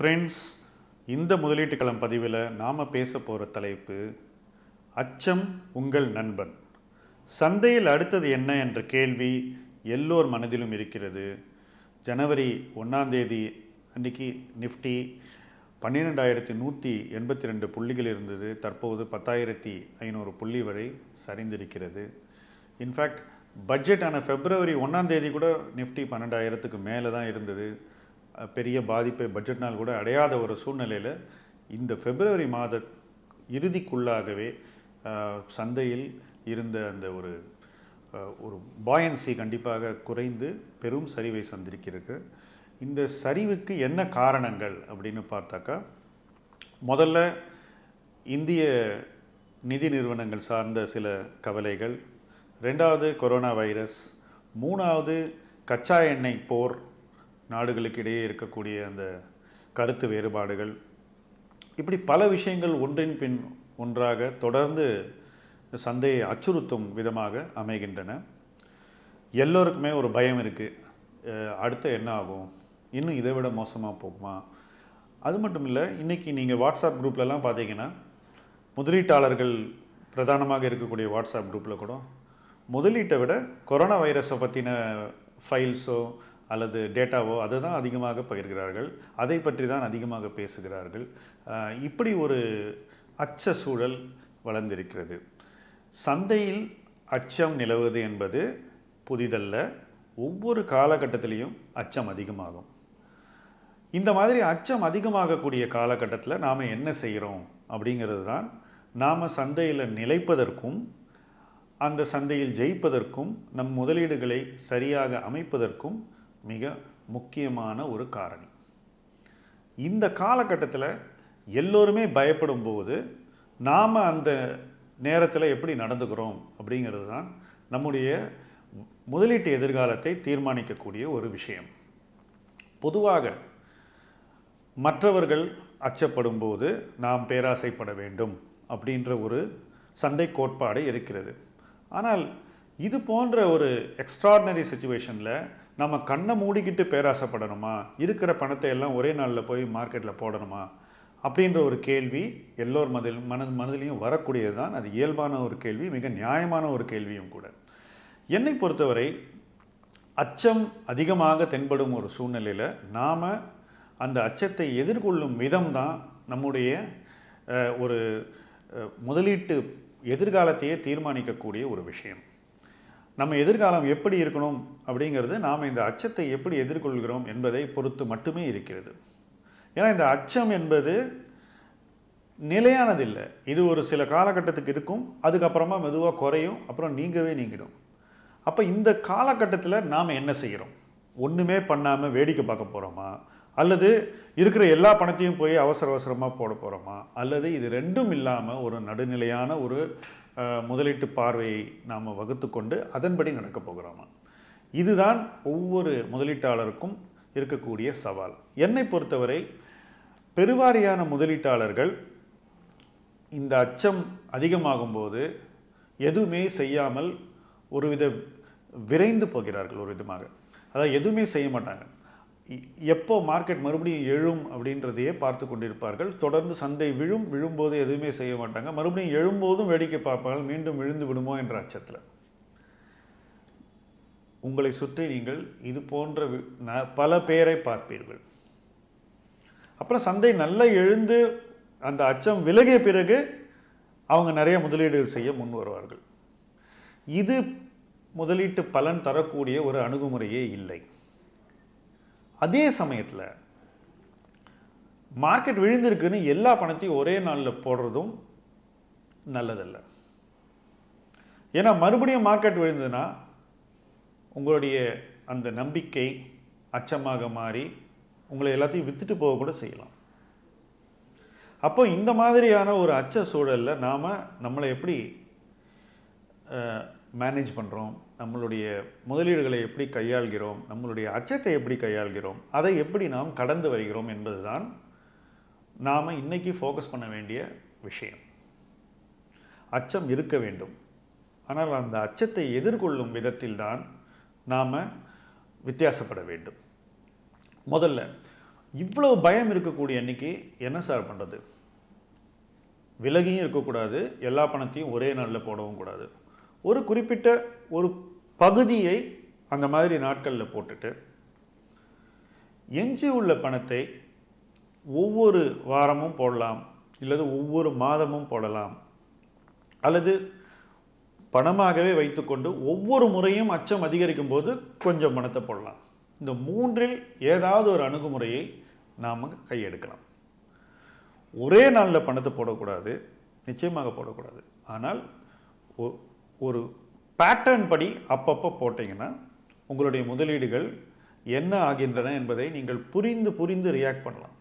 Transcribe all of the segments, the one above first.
Friends இந்த முதலீட்டு களம் பதிவில் நாம் பேச போகிற தலைப்பு அச்சம் உங்கள் நண்பன். சந்தையில் அடுத்தது என்ன என்ற கேள்வி எல்லோர் மனதிலும் இருக்கிறது. ஜனவரி ஒன்றாந்தேதி அன்றைக்கி நிஃப்டி பன்னிரெண்டாயிரத்தி நூற்றி எண்பத்தி ரெண்டு புள்ளிகள் இருந்தது. தற்போது பத்தாயிரத்தி ஐநூறு புள்ளி வரை சரிந்திருக்கிறது. இன்ஃபேக்ட் பட்ஜெட்டான பிப்ரவரி ஒன்றாம் தேதி கூட நிஃப்டி பன்னெண்டாயிரத்துக்கு மேலே தான் இருந்தது. பெரிய பாதிப்பை பட்ஜெட்னால் கூட அடையாத ஒரு சூழ்நிலையில் இந்த பிப்ரவரி மாத இறுதிக்குள்ளாகவே சந்தையில் இருந்த அந்த ஒரு ஒரு பாயன்சி கண்டிப்பாக குறைந்து பெரும் சரிவை சந்திருக்கிறது. இந்த சரிவுக்கு என்ன காரணங்கள் அப்படின்னு பார்த்தாக்கா முதல்ல இந்திய நிதி நிறுவனங்கள் சார்ந்த சில கவலைகள். ரெண்டாவது கொரோனா வைரஸ். மூணாவது கச்சா எண்ணெய் போர். நாடுகளுக்கு இடையே இருக்கக்கூடிய அந்த கருத்து வேறுபாடுகள். இப்படி பல விஷயங்கள் ஒன்றின் பின் ஒன்றாக தொடர்ந்து சந்தையை அச்சுறுத்தும் விதமாக அமைகின்றன. எல்லோருக்குமே ஒரு பயம் இருக்குது அடுத்து என்ன ஆகும்? இன்னும் இதை விட மோசமாக போகுமா? அது மட்டும் இல்லை இன்றைக்கி நீங்கள் வாட்ஸ்அப் குரூப்லலாம் பார்த்தீங்கன்னா முதலீட்டாளர்கள் பிரதானமாக இருக்கக்கூடிய வாட்ஸ்அப் குரூப்பில் கூட முதலீட்டை விட கொரோனா வைரஸை பற்றின ஃபைல்ஸோ அல்லது டேட்டாவோ அதை தான் அதிகமாக பகிர்கிறார்கள். அதை பற்றி தான் அதிகமாக பேசுகிறார்கள். இப்படி ஒரு அச்ச சூழல் வளர்ந்திருக்கிறது. சந்தையில் அச்சம் நிலவுவது என்பது புதிதல்ல. ஒவ்வொரு காலகட்டத்திலையும் அச்சம் அதிகமாகும். இந்த மாதிரி அச்சம் அதிகமாகக்கூடிய காலகட்டத்தில் நாம் என்ன செய்கிறோம் அப்படிங்கிறது தான் நாம் சந்தையில் நிலைப்பதற்கும் அந்த சந்தையில் ஜெயிப்பதற்கும் நம் முதலீடுகளை சரியாக அமைப்பதற்கும் மிக முக்கியமான ஒரு காரணி. இந்த காலகட்டத்தில் எல்லோருமே பயப்படும் போது நாம் அந்த நேரத்தில் எப்படி நடந்துக்கிறோம் அப்படிங்கிறது தான் நம்முடைய முதலீட்டு எதிர்காலத்தை தீர்மானிக்கக்கூடிய ஒரு விஷயம். பொதுவாக மற்றவர்கள் அச்சப்படும் போது நாம் பேராசைப்பட வேண்டும் அப்படின்ற ஒரு சந்தை கோட்பாடு இருக்கிறது. ஆனால் இது போன்ற ஒரு எக்ஸ்ட்ராடினரி சுச்சுவேஷனில் நம்ம கண்ணை மூடிக்கிட்டு பேராசைப்படணுமா? இருக்கிற பணத்தை எல்லாம் ஒரே நாளில் போய் மார்க்கெட்டில் போடணுமா? அப்படின்ற ஒரு கேள்வி எல்லோர் மதில் மன மனதிலையும் வரக்கூடியது தான் அது இயல்பான ஒரு கேள்வி மிக நியாயமான ஒரு கேள்வியும் கூட. என்னை பொறுத்தவரை அச்சம் அதிகமாக தென்படும் ஒரு சூழ்நிலையில் நாம் அந்த அச்சத்தை எதிர்கொள்ளும் விதம் தான் நம்முடைய ஒரு முதலீட்டு எதிர்காலத்தையே தீர்மானிக்கக்கூடிய ஒரு விஷயம். நம்ம எதிர்காலம் எப்படி இருக்கணும் அப்படிங்கிறது நாம் இந்த அச்சத்தை எப்படி எதிர்கொள்கிறோம் என்பதை பொறுத்து மட்டுமே இருக்கிறது. ஏன்னா இந்த அச்சம் என்பது நிலையானதில்லை. இது ஒரு சில காலகட்டத்துக்கு இருக்கும் அதுக்கப்புறமா மெதுவாக குறையும் அப்புறம் நீங்கவே நீங்கிடும். அப்போ இந்த காலகட்டத்தில் நாம் என்ன செய்கிறோம் ஒன்றுமே பண்ணாமல் வேடிக்கை பார்க்க போகிறோமா அல்லது இருக்கிற எல்லா பணத்தையும் போய் அவசர அவசரமாக போட போகிறோமா அல்லது இது ரெண்டும் இல்லாமல் ஒரு நடுநிலையான ஒரு முதலீட்டு பார்வையை நாம் வகுத்து கொண்டு அதன்படி நடக்கப் போகிறோமா? இதுதான் ஒவ்வொரு முதலீட்டாளருக்கும் இருக்கக்கூடிய சவால். என்னை பொறுத்தவரை பெருவாரியான முதலீட்டாளர்கள் இந்த அச்சம் அதிகமாகும்போது எதுவுமே செய்யாமல் ஒருவித விரைந்து போகிறார்கள் ஒரு விதமாக. அதாவது எதுவுமே செய்ய மாட்டாங்க. எப்போ மார்க்கெட் மறுபடியும் எழும் அப்படின்றதையே பார்த்து கொண்டிருப்பார்கள். தொடர்ந்து சந்தை விழும் விழும்போது எதுவுமே செய்ய மாட்டாங்க. மறுபடியும் எழும்போதும் வேடிக்கை பார்ப்பார்கள். மீண்டும் விழுந்து விடுமோ என்ற அச்சத்தில். உங்களை சுற்றி நீங்கள் இது போன்ற வி- ந- பல பேரை பார்ப்பீர்கள். அப்புறம் சந்தை நல்லா எழுந்து அந்த அச்சம் விலகிய பிறகு அவங்க நிறைய முதலீடுகள் செய்ய முன் வருவார்கள். இது முதலீட்டு பலன் தரக்கூடிய ஒரு அணுகுமுறையே இல்லை. அதே சமயத்தில் மார்க்கெட் விழுந்திருக்குன்னு எல்லா பணத்தையும் ஒரே நாளில் போடுறதும் நல்லதல்ல. ஏன்னா மறுபடியும் மார்க்கெட் விழுந்ததுன்னா உங்களுடைய அந்த நம்பிக்கை அச்சமாக மாறி உங்களை எல்லாத்தையும் விற்றுட்டு போக கூட செய்யலாம். அப்போ இந்த மாதிரியான ஒரு அச்ச சூழலில் நாம் நம்மளை எப்படி மேனேஜ் பண்ணுறோம் நம்மளுடைய முதலீடுகளை எப்படி கையாள்கிறோம் நம்மளுடைய அச்சத்தை எப்படி கையாள்கிறோம் அதை எப்படி நாம் கடந்து வருகிறோம் என்பதுதான் நாம் இன்றைக்கி ஃபோக்கஸ் பண்ண வேண்டிய விஷயம். அச்சம் இருக்க வேண்டும். ஆனால் அந்த அச்சத்தை எதிர்கொள்ளும் விதத்தில் தான் நாம் வித்தியாசப்பட வேண்டும். முதல்ல இவ்வளோ பயம் இருக்கக்கூடிய அன்னைக்கு என்ன சார் பண்ணுறது விலகியும் இருக்கக்கூடாது எல்லா பணத்தையும் ஒரே நாளில் போடவும் கூடாது. ஒரு குறிப்பிட்ட ஒரு பகுதியை அந்த மாதிரி நாட்களில் போட்டுட்டு எஞ்சி உள்ள பணத்தை ஒவ்வொரு வாரமும் போடலாம் இல்லது ஒவ்வொரு மாதமும் போடலாம் அல்லது பணமாகவே வைத்துக்கொண்டு ஒவ்வொரு முறையும் அச்சம் அதிகரிக்கும் போது கொஞ்சம் பணத்தை போடலாம். இந்த மூன்றில் ஏதாவது ஒரு அணுகுமுறையை நாம் கையெடுக்கலாம். ஒரே நாளில் பணத்தை போடக்கூடாது நிச்சயமாக போடக்கூடாது. ஆனால் ஒ- ஒரு பேட்டர்ன் படி அப்பப்போ போட்டிங்கன்னா உங்களுடைய முதலீடுகள் என்ன ஆகின்றன என்பதை நீங்கள் புரிந்து புரிந்து ரியாக்ட் பண்ணலாம்.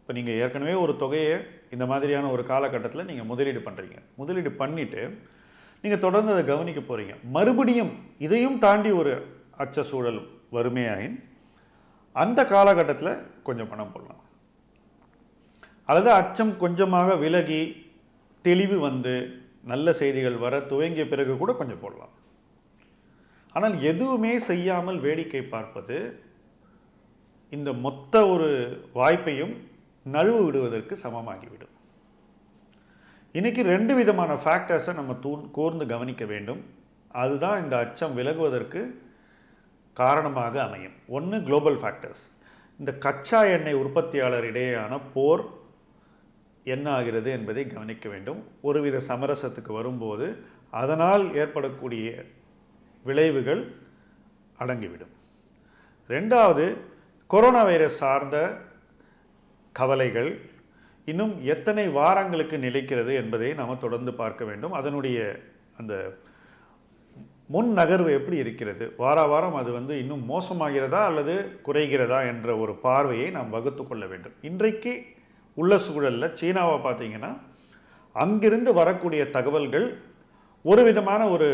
இப்போ நீங்கள் ஏற்கனவே ஒரு தொகையை இந்த மாதிரியான ஒரு காலகட்டத்தில் நீங்கள் முதலீடு பண்ணுறீங்க முதலீடு பண்ணிவிட்டு நீங்கள் தொடர்ந்து அதை கவனிக்க போகிறீங்க மறுபடியும் இதையும் தாண்டி ஒரு அச்ச சூழல் வறுமையாயின் அந்த காலகட்டத்தில் கொஞ்சம் பணம் போடலாம். அல்லது அச்சம் கொஞ்சமாக விலகி தெளிவு வந்து நல்ல செய்திகள் வர துவங்கிய பிறகு கூட கொஞ்சம் போடலாம். ஆனால் எதுவுமே செய்யாமல் வேடிக்கை பார்ப்பது இந்த மொத்த ஒரு வாய்ப்பையும் நழுவு விடுவதற்கு சமமாகிவிடும். இன்னைக்கு ரெண்டு விதமான ஃபேக்டர்ஸை நம்ம தூ கூர்ந்து கவனிக்க வேண்டும். அதுதான் இந்த அச்சம் விலகுவதற்கு காரணமாக அமையும். ஒன்று குளோபல் ஃபேக்டர்ஸ் இந்த கச்சா எண்ணெய் உற்பத்தியாளர் இடையேயான போர் என்ன ஆகிறது என்பதை கவனிக்க வேண்டும். ஒருவித சமரசத்துக்கு வரும்போது அதனால் ஏற்படக்கூடிய விளைவுகள் அடங்கிவிடும். ரெண்டாவது கொரோனா வைரஸ் சார்ந்த கவலைகள் இன்னும் எத்தனை வாரங்களுக்கு நிலைக்கிறது என்பதை நாம் தொடர்ந்து பார்க்க வேண்டும். அதனுடைய அந்த முன் நகர்வு எப்படி இருக்கிறது? வார வாரம் அது வந்து இன்னும் மோசமாகிறதா அல்லது குறைகிறதா என்ற ஒரு பார்வையை நாம் வகுத்து கொள்ள வேண்டும். இன்றைக்கு உள்ள சூழலில் சீனாவை பார்த்தீங்கன்னா அங்கிருந்து வரக்கூடிய தகவல்கள் ஒரு விதமான ஒரு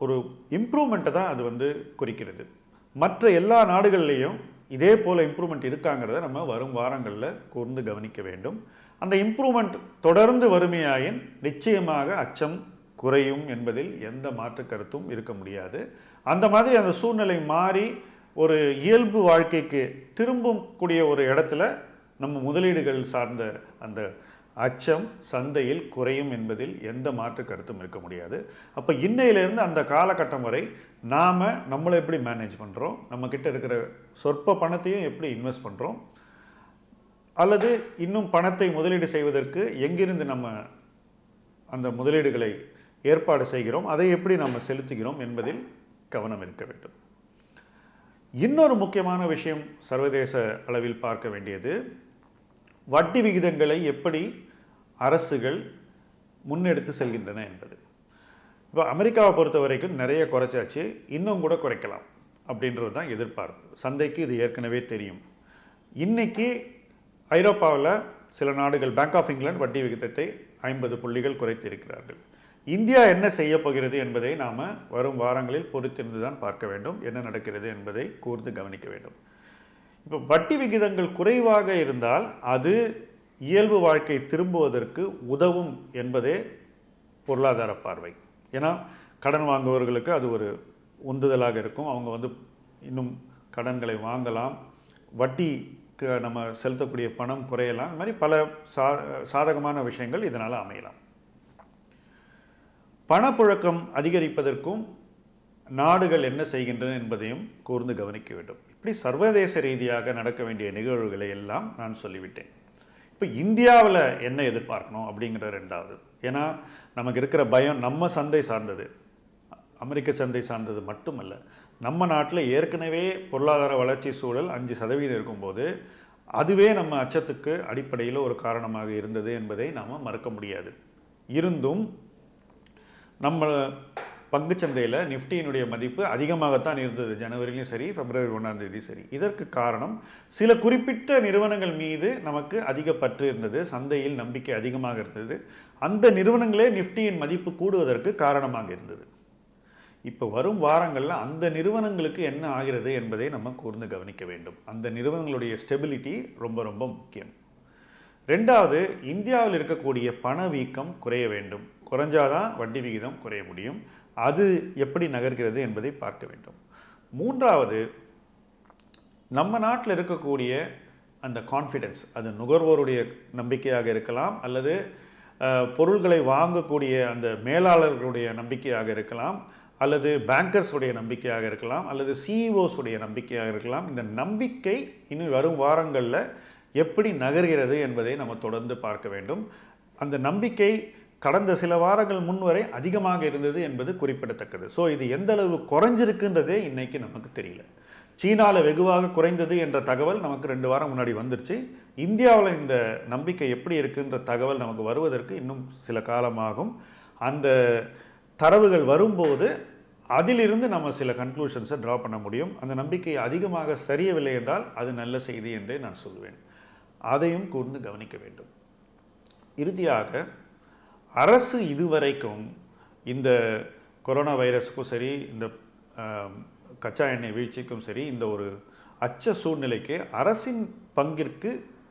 ஒரு இம்ப்ரூவ்மெண்ட்டை தான் அது வந்து குறிக்கிறது. மற்ற எல்லா நாடுகள்லேயும் இதே போல் இம்ப்ரூவ்மெண்ட் இருக்காங்கிறத நம்ம வரும் வாரங்களில் கூர்ந்து கவனிக்க வேண்டும். அந்த இம்ப்ரூவ்மெண்ட் தொடர்ந்து வறுமையாயின் நிச்சயமாக அச்சம் குறையும் என்பதில் எந்த மாற்று கருத்தும் இருக்க முடியாது. அந்த மாதிரி அந்த சூழ்நிலை மாறி ஒரு இயல்பு வாழ்க்கைக்கு திரும்பக்கூடிய ஒரு இடத்துல நம்ம முதலீடுகள் சார்ந்த அந்த அச்சம் சந்தையில் குறையும் என்பதில் எந்த மாற்று கருத்தும் இருக்க முடியாது. அப்போ இன்னையிலேருந்து அந்த காலகட்டம் வரை நாம் நம்மளை எப்படி மேனேஜ் பண்ணுறோம் நம்மக்கிட்ட இருக்கிற சொற்ப பணத்தையும் எப்படி இன்வெஸ்ட் பண்ணுறோம் அல்லது இன்னும் பணத்தை முதலீடு செய்வதற்கு எங்கிருந்து நம்ம அந்த முதலீடுகளை ஏற்பாடு செய்கிறோம்? அதை எப்படி நம்ம செலுத்துகிறோம் என்பதில் கவனம் இருக்க வேண்டும். இன்னொரு முக்கியமான விஷயம் சர்வதேச அளவில் பார்க்க வேண்டியது வட்டி விகிதங்களை எப்படி அரசுகள் முன்னெடுத்து செல்கின்றன என்பது. இப்போ அமெரிக்காவை பொறுத்த வரைக்கும் நிறைய குறைச்சாச்சு இன்னும் கூட குறைக்கலாம் அப்படின்றது தான் எதிர்பார்ப்பு. சந்தைக்கு இது ஏற்கனவே தெரியும். இன்றைக்கி ஐரோப்பாவில் சில நாடுகள் பேங்க் ஆஃப் இங்கிலாந்து வட்டி விகிதத்தை ஐம்பது புள்ளிகள் குறைத்திருக்கிறார்கள். இந்தியா என்ன செய்ய போகிறது என்பதை நாம் வரும் வாரங்களில் பொறுத்திருந்து தான் பார்க்க வேண்டும். என்ன நடக்கிறது என்பதை கூர்ந்து கவனிக்க வேண்டும். இப்போ வட்டி விகிதங்கள் குறைவாக இருந்தால் அது இயல்பு வாழ்க்கை திரும்புவதற்கு உதவும் என்பதே பொருளாதார பார்வை. ஏன்னா கடன் வாங்குபவர்களுக்கு அது ஒரு உந்துதலாக இருக்கும். அவங்க வந்து இன்னும் கடன்களை வாங்கலாம். வட்டிக்கு நம்ம செலுத்தக்கூடிய பணம் குறையலாம். இந்த மாதிரி பல சா சாதகமான விஷயங்கள் இதனால் அமையலாம். பணப்புழக்கம் அதிகரிப்பதற்கும் நாடுகள் என்ன செய்கின்றன என்பதையும் கூர்ந்து கவனிக்க வேண்டும். இப்படி சர்வதேச ரீதியாக நடக்க வேண்டிய நிகழ்வுகளை எல்லாம் நான் சொல்லிவிட்டேன். இப்போ இந்தியாவில் என்ன எதிர்பார்க்கணும் அப்படிங்கிற ரெண்டாவது. ஏன்னா நமக்கு இருக்கிற பயம் நம்ம சந்தை சார்ந்தது. அமெரிக்க சந்தை சார்ந்தது மட்டுமல்ல நம்ம நாட்டில் ஏற்கனவே பொருளாதார வளர்ச்சி சூழல் அஞ்சு சதவீதம் இருக்கும்போது அதுவே நம்ம அச்சத்துக்கு அடிப்படையில் ஒரு காரணமாக இருந்தது என்பதை நாம் மறக்க முடியாது. இருந்தும் நம்ம பங்குச்சந்தையில் நிஃப்டியினுடைய மதிப்பு அதிகமாகத்தான் இருந்தது. ஜனவரிலையும் சரி பிப்ரவரி ஒன்றாம் தேதி சரி. இதற்கு காரணம் சில குறிப்பிட்ட நிறுவனங்கள் மீது நமக்கு அதிக பற்று இருந்தது. சந்தையில் நம்பிக்கை அதிகமாக இருந்தது. அந்த நிறுவனங்களே நிஃப்டியின் மதிப்பு கூடுவதற்கு காரணமாக இருந்தது. இப்போ வரும் வாரங்களில் அந்த நிறுவனங்களுக்கு என்ன ஆகிறது என்பதை நம்ம கூர்ந்து கவனிக்க வேண்டும். அந்த நிறுவனங்களுடைய ஸ்டெபிலிட்டி ரொம்ப ரொம்ப முக்கியம். ரெண்டாவது இந்தியாவில் இருக்கக்கூடிய பணவீக்கம் குறைய வேண்டும். குறைஞ்சாதான் வட்டி விகிதம் குறைய முடியும். அது எப்படி நகர்கிறது என்பதை பார்க்க வேண்டும். மூன்றாவது நம்ம நாட்டில் இருக்கக்கூடிய அந்த கான்ஃபிடென்ஸ் அது நுகர்வோருடைய நம்பிக்கையாக இருக்கலாம் அல்லது பொருள்களை வாங்கக்கூடிய அந்த மேலாளர்களுடைய நம்பிக்கையாக இருக்கலாம் அல்லது பேங்கர்ஸுடைய நம்பிக்கையாக இருக்கலாம் அல்லது சிஇஓஸ் உடைய நம்பிக்கையாக இருக்கலாம். இந்த நம்பிக்கை இனி வரும் வாரங்களில் எப்படி நகர்கிறது என்பதை நம்ம தொடர்ந்து பார்க்க வேண்டும். அந்த நம்பிக்கை கடந்த சில வாரங்கள் முன் வரை அதிகமாக இருந்தது என்பது குறிப்பிடத்தக்கது. ஸோ இது எந்த அளவு குறைஞ்சிருக்குன்றதே இன்றைக்கி நமக்கு தெரியல. சீனாவில் வெகுவாக குறைந்தது என்ற தகவல் நமக்கு ரெண்டு வாரம் முன்னாடி வந்துருச்சு. இந்தியாவில் இந்த நம்பிக்கை எப்படி இருக்குன்ற தகவல் நமக்கு வருவதற்கு இன்னும் சில காலமாகும். அந்த தரவுகள் வரும்போது அதிலிருந்து நம்ம சில கன்க்ளூஷன்ஸை ட்ரா பண்ண முடியும். அந்த நம்பிக்கை அதிகமாக சரியவில்லை என்றால் அது நல்ல செய்தி என்றே நான் சொல்வேன். அதையும் கூர்ந்து கவனிக்க வேண்டும். இறுதியாக அரசு இதுவரைக்கும் இந்த கொரோனா வைரஸுக்கும் சரி இந்த கச்சா எண்ணெய் வீழ்ச்சிக்கும் சரி இந்த ஒரு அச்ச சூழ்நிலைக்கு அரசின் பங்கிற்கு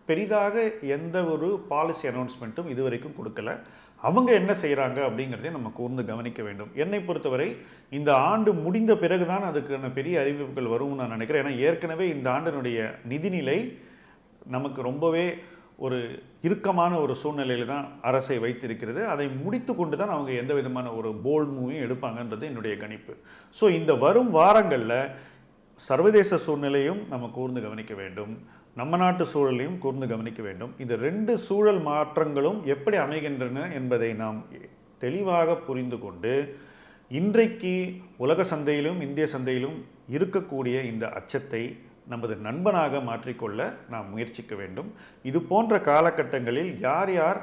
பெரிதாக எந்த ஒரு பாலிசி அனௌன்ஸ்மெண்ட்டும் இதுவரைக்கும் கொடுக்கல. அவங்க என்ன செய்கிறாங்க அப்படிங்கிறதை நம்ம கூர்ந்து கவனிக்க வேண்டும். என்னை பொறுத்தவரை இந்த ஆண்டு முடிந்த பிறகு தான் அதுக்கான பெரிய அறிவிப்புகள் வரும்னு நான் நினைக்கிறேன். ஏன்னா ஏற்கனவே இந்த ஆண்டினுடைய நிதிநிலை நமக்கு ரொம்பவே ஒரு இறுக்கமான ஒரு சூழ்நிலையில் தான் அரசை வைத்திருக்கிறது. அதை முடித்து கொண்டு தான் அவங்க எந்த விதமான ஒரு போல்ட் மூவியும் எடுப்பாங்கன்றது என்னுடைய கணிப்பு. ஸோ இந்த வரும் வாரங்களில் சர்வதேச சூழ்நிலையும் நம்ம கூர்ந்து கவனிக்க வேண்டும். நம்ம நாட்டு சூழலையும் கூர்ந்து கவனிக்க வேண்டும். இந்த ரெண்டு சூழல் மாற்றங்களும் எப்படி அமைகின்றன என்பதை நாம் தெளிவாக புரிந்து கொண்டு இன்றைக்கு உலக சந்தையிலும் இந்திய சந்தையிலும் இருக்கக்கூடிய இந்த அச்சத்தை நமது நண்பனாக மாற்றிக்கொள்ள நாம் முயற்சிக்க வேண்டும். இது போன்ற காலகட்டங்களில் யார் யார்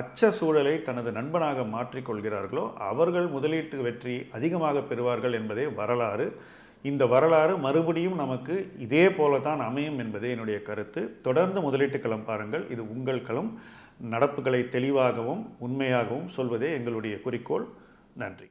அச்ச சூழலை தனது நண்பனாக மாற்றிக்கொள்கிறார்களோ அவர்கள் முதலீட்டு வெற்றி அதிகமாக பெறுவார்கள் என்பதே வரலாறு. இந்த வரலாறு மறுபடியும் நமக்கு இதே போல தான் அமையும் என்பதே என்னுடைய கருத்து. தொடர்ந்து முதலீட்டு களம் பாருங்கள். இது உங்கள் களம். நடப்புகளை தெளிவாகவும் உண்மையாகவும் சொல்வதே எங்களுடைய குறிக்கோள். நன்றி.